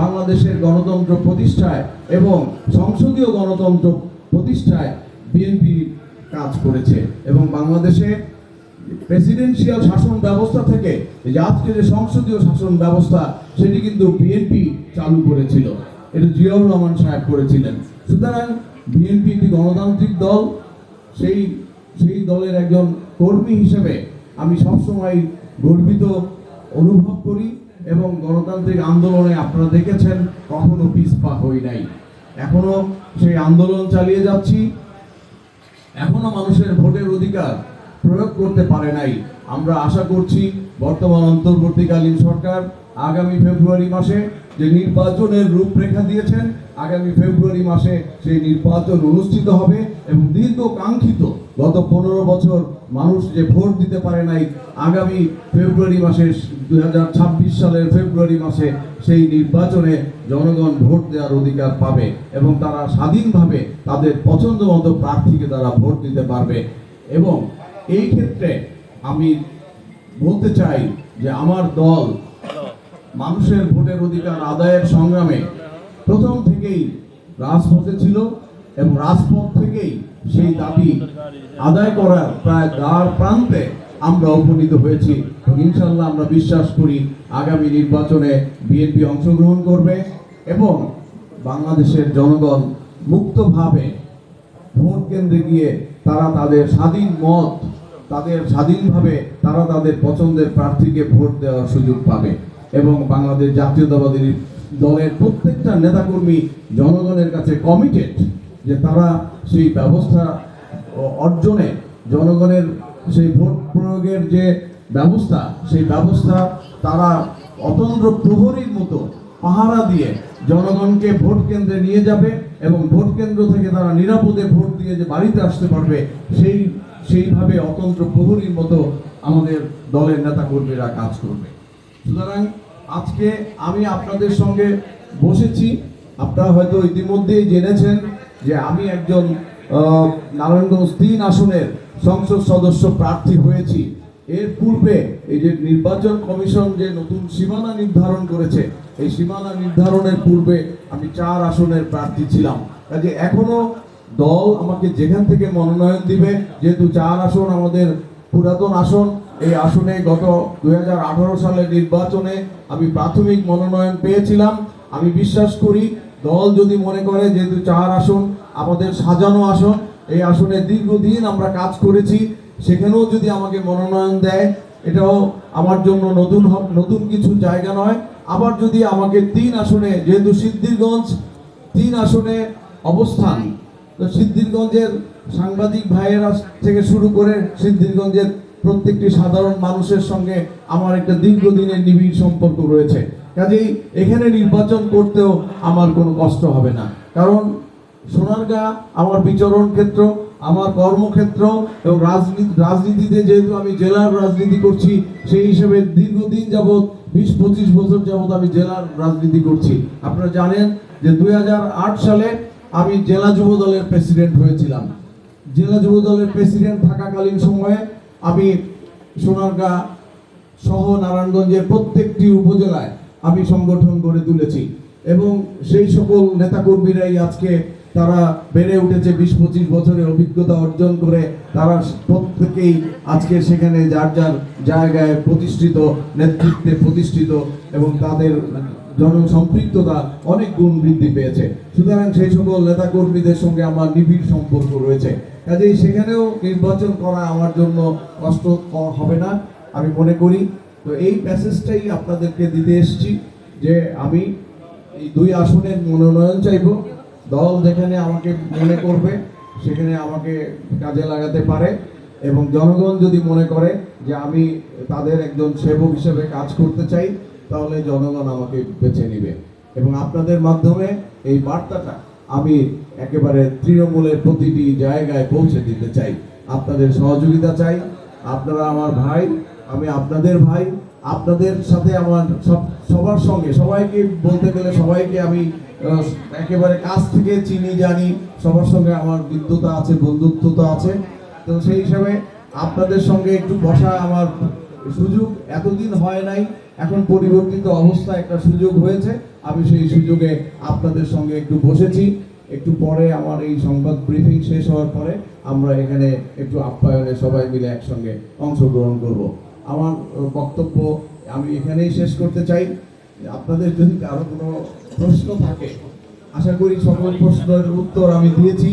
বাংলাদেশের গণতন্ত্র প্রতিষ্ঠায় এবং সংসদীয় গণতন্ত্র প্রতিষ্ঠায় বিএনপি কাজ করেছে এবং বাংলাদেশে প্রেসিডেন্সিয়াল শাসন ব্যবস্থা থেকে যে আজকে যে সংসদীয় শাসন ব্যবস্থা, সেটি কিন্তু বিএনপি চালু করেছিল। এটা জিয়াউর রহমান সাহেব করেছিলেন। সুতরাং বিএনপি একটি গণতান্ত্রিক দল, সেই সেই দলের একজন কর্মী হিসেবে আমি সবসময় গর্বিত অনুভব করি। এবং গণতান্ত্রিক আন্দোলনে আপনারা দেখেছেন কখনো পিসপা হই নাই। এখনও সেই আন্দোলন চালিয়ে যাচ্ছি। এখনও মানুষের ভোটের অধিকার প্রয়োগ করতে পারে নাই। আমরা আশা করছি বর্তমান অন্তর্বর্তীকালীন সরকার আগামী ফেব্রুয়ারি মাসে যে নির্বাচনের রূপরেখা দিয়েছেন, আগামী ফেব্রুয়ারি মাসে সেই নির্বাচন অনুষ্ঠিত হবে এবং দীর্ঘ কাঙ্ক্ষিত গত পনেরো বছর মানুষ যে ভোট দিতে পারে নাই, আগামী ফেব্রুয়ারি মাসে দু হাজার ছাব্বিশ সালের ফেব্রুয়ারি মাসে সেই নির্বাচনে জনগণ ভোট দেওয়ার অধিকার পাবে এবং তারা স্বাধীনভাবে তাদের পছন্দ মতো প্রার্থীকে তারা ভোট দিতে পারবে। এবং এই ক্ষেত্রে আমি বলতে চাই যে আমার দল মানুষের ভোটের অধিকার আদায়ের সংগ্রামে প্রথম থেকেই রাজপথে ছিল এবং রাজপথ থেকেই সেই দাবি আদায় করার প্রায় দ্বার প্রান্তে আমরা উপনীত হয়েছি। ইনশাল্লাহ আমরা বিশ্বাস করি আগামী নির্বাচনে বিএনপি অংশগ্রহণ করবে এবং বাংলাদেশের জনগণ মুক্তভাবে ভোট কেন্দ্রে গিয়ে তারা তাদের স্বাধীন মত, তাদের স্বাধীনভাবে তারা তাদের পছন্দের প্রার্থীকে ভোট দেওয়ার সুযোগ পাবে। এবং বাংলাদেশ জাতীয়তাবাদী দলের প্রত্যেকটা নেতাকর্মী জনগণের কাছে কমিটেড যে তারা সেই ব্যবস্থা অর্জনে জনগণের সেই ভোট প্রয়োগের যে ব্যবস্থা, সেই ব্যবস্থা তারা অতন্ত্র প্রহরীর মতো পাহারা দিয়ে জনগণকে ভোট কেন্দ্রে নিয়ে যাবে এবং ভোট কেন্দ্র থেকে তারা নিরাপদে ভোট দিয়ে যে বাড়িতে আসতে পারবে, সেই, সেইভাবে অতন্ত্র প্রহরীর মতো আমাদের দলের নেতাকর্মীরা কাজ করবে। সুতরাং আজকে আমি আপনাদের সঙ্গে বসেছি। আপনারা হয়তো ইতিমধ্যেই জেনেছেন যে আমি একজন নারায়ণগঞ্জ তিন আসনের সংসদ সদস্য প্রার্থী হয়েছি। এর পূর্বে এই যে নির্বাচন কমিশন যে নতুন সীমানা নির্ধারণ করেছে, এই সীমানা নির্ধারণের পূর্বে আমি চার আসনের প্রার্থী ছিলাম। কাজে এখনও দল আমাকে যেখান থেকে মনোনয়ন দিবে, যেহেতু চার আসন আমাদের পুরাতন আসন এই আসনে গত দু হাজার আঠারো সালের নির্বাচনে আমি প্রাথমিক মনোনয়ন পেয়েছিলাম। আমি বিশ্বাস করি, দল যদি মনে করে যেহেতু চার আসন আমাদের সাজানো আসন, এই আসনে দীর্ঘদিন আমরা কাজ করেছি, সেখানেও যদি আমাকে মনোনয়ন দেয়, এটাও আমার জন্য নতুন নতুন কিছু জায়গা নয়। আবার যদি আমাকে তিন আসনে, যেহেতু সিদ্ধিরগঞ্জ তিন আসনে অবস্থান, তো সিদ্ধিরগঞ্জের সাংবাদিক ভাইয়েরা থেকে শুরু করে সিদ্ধিরগঞ্জের প্রত্যেকটি সাধারণ মানুষের সঙ্গে আমার একটা দীর্ঘদিনের নিবিড় সম্পর্ক রয়েছে। কাজেই এখানে নির্বাচন করতেও আমার কোনো কষ্ট হবে না। কারণ সোনারগাঁ আমার বিচরণ ক্ষেত্র, আমার কর্মক্ষেত্র এবং রাজনীতি রাজনীতিতে যেহেতু আমি জেলার রাজনীতি করছি, সেই হিসেবে দীর্ঘদিন যাবৎ, বিশ পঁচিশ বছর যাবৎ আমি জেলার রাজনীতি করছি। আপনারা জানেন যে দু হাজার আট সালে আমি জেলা যুব দলের প্রেসিডেন্ট হয়েছিলাম। জেলা যুব দলের প্রেসিডেন্ট থাকাকালীন সময়ে আমি সোনারগাঁ সহ নারায়ণগঞ্জের প্রত্যেকটি উপজেলায় আমি সংগঠন গড়ে তুলেছি এবং সেই সকল নেতাকর্মীরাই আজকে তারা বেড়ে উঠেছে বিশ পঁচিশ বছরের অভিজ্ঞতা অর্জন করে তারা প্রত্যেকেই আজকে সেখানে যার যার জায়গায় প্রতিষ্ঠিত, নেতৃত্বে প্রতিষ্ঠিত এবং তাদের জনসম্পৃক্ততা অনেক গুণ বৃদ্ধি পেয়েছে। সুতরাং সেই সকল নেতাকর্মীদের সঙ্গে আমার নিবিড় সম্পর্ক রয়েছে। কাজেই সেখানেও নির্বাচন করা আমার জন্য কষ্ট হবে না, আমি মনে করি। তো এই প্যাসেজটাই আপনাদেরকে দিতে এসেছি যে আমি এই দুই আসনের মনোনয়ন চাইব। দল যেখানে আমাকে মনে করবে, সেখানে আমাকে কাজে লাগাতে পারে এবং জনগণ যদি মনে করে যে আমি তাদের একজন সেবক হিসেবে কাজ করতে চাই, তাহলে জনগণ আমাকে বেছে নেবে। এবং আপনাদের মাধ্যমে এই বার্তাটা আমি একেবারে তৃণমূলের প্রতিটি জায়গায় পৌঁছে দিতে চাই। আপনাদের সহযোগিতা চাই। আপনারা আমার ভাই, আমি আপনাদের ভাই। আপনাদের সাথে আমার সব, সবার সঙ্গে, সবাইকে বলতে গেলে সবাইকে আমি একেবারে কাছ থেকে চিনি, জানি। সবার সঙ্গে আমার বিদ্যুতা আছে, বন্ধুত্বতা আছে। তো সেই হিসাবে আপনাদের সঙ্গে একটু বসা আমার সুযোগ এতদিন হয় নাই। এখন পরিবর্তিত অবস্থা একটা সুযোগ হয়েছে। আমি সেই সুযোগে আপনাদের সঙ্গে একটু বসেছি। একটু পরে আমার এই সংবাদ ব্রিফিং শেষ হওয়ার পরে আমরা এখানে একটু আপ্যায়নে সবাই মিলে একসঙ্গে অংশগ্রহণ করব। আমার বক্তব্য আমি এখানেই শেষ করতে চাই। আপনাদের যদি কারও কোনো প্রশ্ন থাকে, আশা করি সকল প্রশ্নের উত্তর আমি দিয়েছি।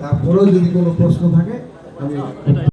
তারপরেও যদি কোনো প্রশ্ন থাকে, আমি